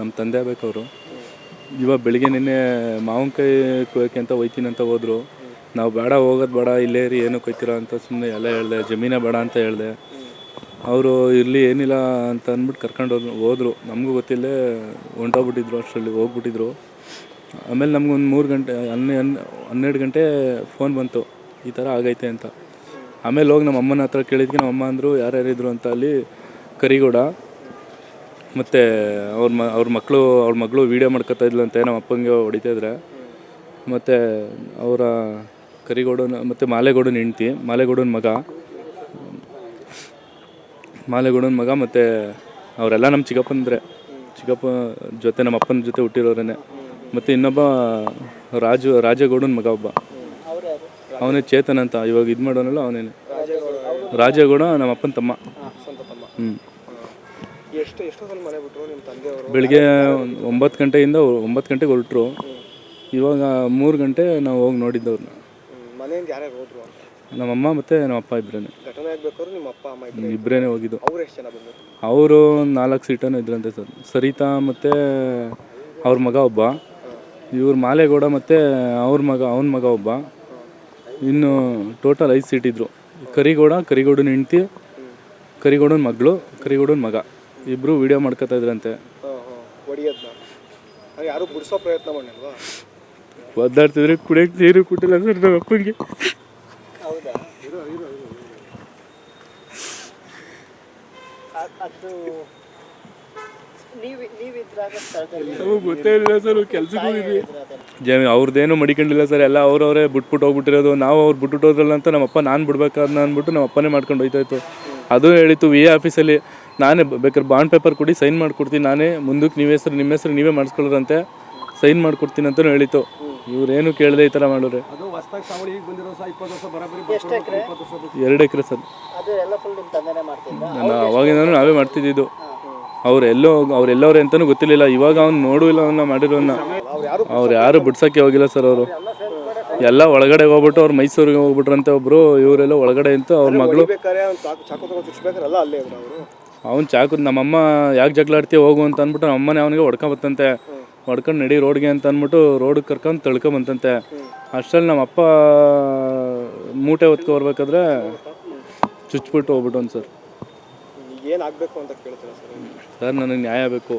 ನಮ್ಮ ತಂದೆ ಬೇಕವರು ಇವಾಗ ಬೆಳಿಗ್ಗೆ ನಿನ್ನೆ ಮಾವಿನಕಾಯಿ ಕೊಯ್ಕೆ ಅಂತ ಹೋಯ್ತೀನಿ ಅಂತ ಹೋದ್ರು. ನಾವು ಬೇಡ, ಹೋಗೋದು ಬೇಡ, ಇಲ್ಲೇ ರೀ ಏನಕ್ಕೆ ಕೊಯ್ತೀರಾ ಅಂತ ಸುಮ್ಮನೆ ಎಲ್ಲ ಹೇಳಿದೆ, ಜಮೀನೇ ಬೇಡ ಅಂತ ಹೇಳಿದೆ. ಅವರು ಇರಲಿ ಏನಿಲ್ಲ ಅಂತ ಅಂದ್ಬಿಟ್ಟು ಕರ್ಕೊಂಡು ಹೋದ್ರು ನಮಗೂ ಗೊತ್ತಿಲ್ಲದೆ ಹೊಂಟೋಗ್ಬಿಟ್ಟಿದ್ರು ಅಷ್ಟರಲ್ಲಿ, ಹೋಗ್ಬಿಟ್ಟಿದ್ರು. ಆಮೇಲೆ ನಮ್ಗೊಂದು ಮೂರು ಗಂಟೆ, ಹನ್ನೆ, ಹನ್- ಹನ್ನೆರಡು ಗಂಟೆ ಫೋನ್ ಬಂತು, ಈ ಥರ ಆಗೈತೆ ಅಂತ. ಆಮೇಲೆ ಹೋಗಿ ನಮ್ಮ ಅಮ್ಮನ ಹತ್ರ ಕೇಳಿದ್ಕೆ ನಮ್ಮ ಅಮ್ಮ ಅಂದರು, ಯಾರ್ಯಾರಿದ್ರು ಅಂತ ಅಲ್ಲಿ ಕರಿಗೌಡ. ಮತ್ತು ಅವ್ರ ಮ ಅವ್ರ ಮಕ್ಕಳು ಅವ್ರ ಮಗಳು ವೀಡಿಯೋ ಮಾಡ್ಕೊತಾ ಅಂತ ನಮ್ಮ ಅಪ್ಪಂಗೆ ಹೊಡಿತಾ ಇದ್ರೆ. ಮತ್ತು ಅವರ ಕರಿಗೌಡನ, ಮತ್ತು ಮಾಲೆಗೌಡನ ಹೆಂಡ್ತಿ, ಮಾಲೆಗೌಡನ ಮಗ. ಮಾಲೆಗೌಡನ ಮಗ ಮತ್ತು ಅವರೆಲ್ಲ ನಮ್ಮ ಚಿಕ್ಕಪ್ಪಂದ್ರೆ. ಚಿಕ್ಕಪ್ಪ ಜೊತೆ ನಮ್ಮ ಅಪ್ಪನ ಜೊತೆ ಹುಟ್ಟಿರೋರೇನೆ. ಮತ್ತು ಇನ್ನೊಬ್ಬ ರಾಜು, ರಾಜೇಗೌಡನ ಮಗ ಒಬ್ಬ. ಅವನೇ ಚೇತನ್ ಅಂತ, ಇವಾಗ ಇದು ಮಾಡೋನಲ್ಲ ಅವನೇನೆ. ರಾಜೇಗೌಡ ನಮ್ಮ ಅಪ್ಪನ ತಮ್ಮ. ಹ್ಞೂ ಎಷ್ಟು ಎಷ್ಟೊತ್ತಲ್ಲಿ ಮನೆ ಬಿಟ್ಟರು ನಿಮ್ಮ ತಂದೆಯವರು? ಬೆಳಿಗ್ಗೆ ಒಂಬತ್ತು ಗಂಟೆಯಿಂದ ಒಂಬತ್ತು ಗಂಟೆಗೆ ಹೊರಟರು. ಇವಾಗ ಮೂರು ಗಂಟೆ ನಾವು ಹೋಗಿ ನೋಡಿದ್ದವ್ರನ್ನ. ಮನೆಯಿಂದ ಯಾರ್ಯಾರು ಹೋದ್ರು ಅಂತ? ನಮ್ಮಮ್ಮ ಮತ್ತು ನಮ್ಮ ಅಪ್ಪ ಇಬ್ಬರೇ ಘಟನೆ ಆಗ್ಬೇಕಾದ್ರೆ ನಿಮ್ಮ ಅಪ್ಪ ಅಮ್ಮ ಇಬ್ಬರು ಇಬ್ಬರೇ ಹೋಗಿದ್ದು. ಅವ್ರು ಎಷ್ಟು ಜನ ಬಂದರು? ಅವರು ನಾಲ್ಕು ಸೀಟನ್ನು ಇದ್ರಂತೆ ಸರ್. ಸರಿತಾ ಮತ್ತು ಅವ್ರ ಮಗ ಒಬ್ಬ. ಇವ್ರ ಮಾಲೆಗೌಡ ಮತ್ತು ಅವ್ರ ಮಗ ಅವನ ಮಗ ಒಬ್ಬ. ಇನ್ನು ಟೋಟಲ್ ಐದು ಸೀಟ್ ಇದ್ದರು ಕರಿಗೌಡ ಕರಿಗೌಡನ ಹೆಂಡ್ತಿ ಕರಿಗೌಡನ ಮಗಳು ಕರಿಗೌಡನ ಮಗ. ಇಬ್ಬರು ವಿಡಿಯೋ ಮಾಡ್ಕೋತಾ ಇದ್ರಂತೆ. ಹೊಡಿಯೋದನ್ನ ಯಾರು ಬಿಡಿಸೋ ಪ್ರಯತ್ನ ಮಾಡಿಲ್ವಾ ಒದ್ದಾಡ್ತಿದ್ರೆ ಕುಡಿಯಕ್ಕೆ ನೀರು ಕೊಟ್ಟಿಲ್ಲ ಸರ್ ನಮ್ಮ ಅಪ್ಪನಿಗೆ ಹೌದಾ? ಅದು ಗೊತ್ತೇ ಇಲ್ಲ ಸರ್ ಕೆಲ್ಸಕ್ಕೆ ಹೋಗಿದ್ವಿ. ಅದನ್ನ ಅವ್ರದ್ದೇನು ಮಡಿಕೊಂಡಿಲ್ಲ ಸರ್ ಎಲ್ಲ ಅವ್ರವರೇ ಬಿಟ್ಬಿಟ್ಟು ಹೋಗ್ಬಿಟ್ಟಿರೋದು. ನಾವು ಅವ್ರು ಬಿಟ್ಬಿಟ್ಟು ಹೋದ್ರಲ್ಲ ಅಂತ ನಮ್ಮಪ್ಪ ನಾನು ಬಿಡ್ಬೇಕಾದ್ನ ಅಂದ್ಬಿಟ್ಟು ನಮ್ಮ ಅಪ್ಪನೇ ಮಾಡ್ಕೊಂಡು ಹೋಯ್ತಾಯಿತ್ತು ಅದು ಹೇಳಿತ್ತು ವಿ ಎ ಆಫೀಸಲ್ಲಿ ನಾನೇ ಬೇಕಾದ್ರೆ ಬಾಂಡ್ ಪೇಪರ್ ಕೊಡಿ ಸೈನ್ ಮಾಡಿಕೊಡ್ತೀನಿ ನಾನೇ. ಮುಂದಕ್ಕೆ ನಿಮ್ಮ ಹೆಸರು ನಿಮ್ಮ ಹೆಸರು ನೀವೇ ಮಾಡಿಸ್ಕೊಳ್ಳೋರಂತೆ. ಸೈನ್ ಮಾಡ್ಕೊಡ್ತೀನಿ ಅಂತಲೂ ಹೇಳಿತ್ತು. ಇವರೇನು ಕೇಳದೆ ಈ ಥರ ಮಾಡೋರೆ. ಎರಡು ಎಕರೆ ಸರ್. ಎಲ್ಲ ನಾನು ಅವಾಗಿಂದನೂ ನಾವೇ ಮಾಡ್ತಿದ್ದಿದ್ದು. ಅವರೆಲ್ಲೋ ಅವ್ರೆಲ್ಲವ್ರೆ ಅಂತಲೂ ಗೊತ್ತಿರಲಿಲ್ಲ. ಇವಾಗ ಅವ್ನು ನೋಡುವಿಲ್ಲ ಇಲ್ಲ ಅವನ್ನ ಮಾಡಿರೋನ್ನ. ಅವ್ರು ಯಾರು ಅವ್ರು ಯಾರು ಬಿಡ್ಸೋಕ್ಕೆ ಹೋಗಿಲ್ಲ ಸರ್ ಅವರು. ಎಲ್ಲ ಒಳಗಡೆ ಹೋಗ್ಬಿಟ್ಟು ಅವ್ರು ಮೈಸೂರಿಗೆ ಹೋಗ್ಬಿಟ್ರಂತೆ ಒಬ್ರು. ಇವರೆಲ್ಲ ಒಳಗಡೆ ಅಂತ ಅವ್ರ ಮಗಳು. ಅವ್ನು ಚಾಕು ನಮ್ಮಮ್ಮ ಯಾಕೆ ಜಗಳ ಹೋಗು ಅಂತ ಅಂದ್ಬಿಟ್ಟು ನಮ್ಮ ಅಮ್ಮನೇ ಅವನಿಗೆ ಹೊಡ್ಕೊಂಬತ್ತಂತೆ ಹೊಡ್ಕೊಂಡು ನಡಿ ರೋಡ್ಗೆ ಅಂತ ಅಂದ್ಬಿಟ್ಟು ರೋಡಿಗೆ ಕರ್ಕೊಂಡು ತಳ್ಕೊಂಬಂತಂತೆ ಅಷ್ಟರಲ್ಲಿ ನಮ್ಮ ಅಪ್ಪ ಮೂಟೆ ಹೊತ್ಕೊ ಬರ್ಬೇಕಾದ್ರೆ ಚುಚ್ಬಿಟ್ಟು ಹೋಗ್ಬಿಟ್ಟು ಸರ್. ಏನು ಆಗಬೇಕು ಅಂತ ಕೇಳ್ತಾರೆ ಸರ್? ಸರ್ ನನಗೆ ನ್ಯಾಯ ಬೇಕು.